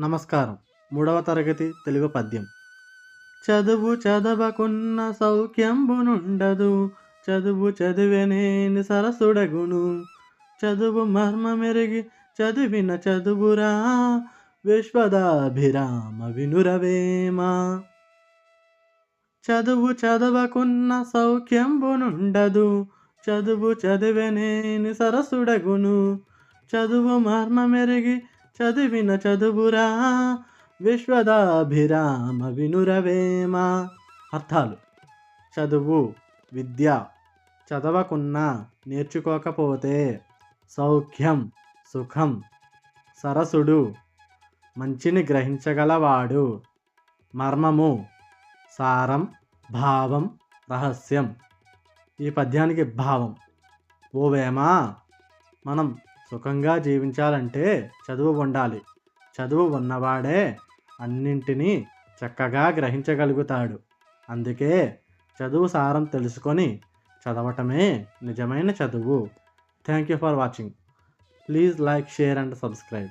నమస్కారం. మూడవ తరగతి తెలుగు పద్యం. చదువు చదవకున్న సౌఖ్యంబునుండదు. చదువు చదివెనేని సరసుడగును చదువు మర్మమెరిగి చదివిన చదువురా. విశ్వదాభిరామ వినురవేమా. చదువు చదవకున్న సౌఖ్యంబునుండదు. చదువు చదివెనేని సరసుడగును చదువు మర్మమెరిగి చదివిన చదువురా విశ్వదాభిరామ వినురవేమ. అర్థాలు. చదువు విద్య. చదవకున్నా నేర్చుకోకపోతే సౌఖ్యం సుఖం సరసుడు మంచిని గ్రహించగలవాడు. మర్మము సారం భావం రహస్యం. ఈ పద్యానికి భావం. ఓవేమా? మనం సుఖంగా జీవించాలంటే చదువు ఉండాలి. చదువు ఉన్నవాడే అన్నింటినీ చక్కగా గ్రహించగలుగుతాడు. అందుకే చదువు సారం తెలుసుకొని చదవటమే నిజమైన చదువు. Thank you for watching. Please like share and subscribe.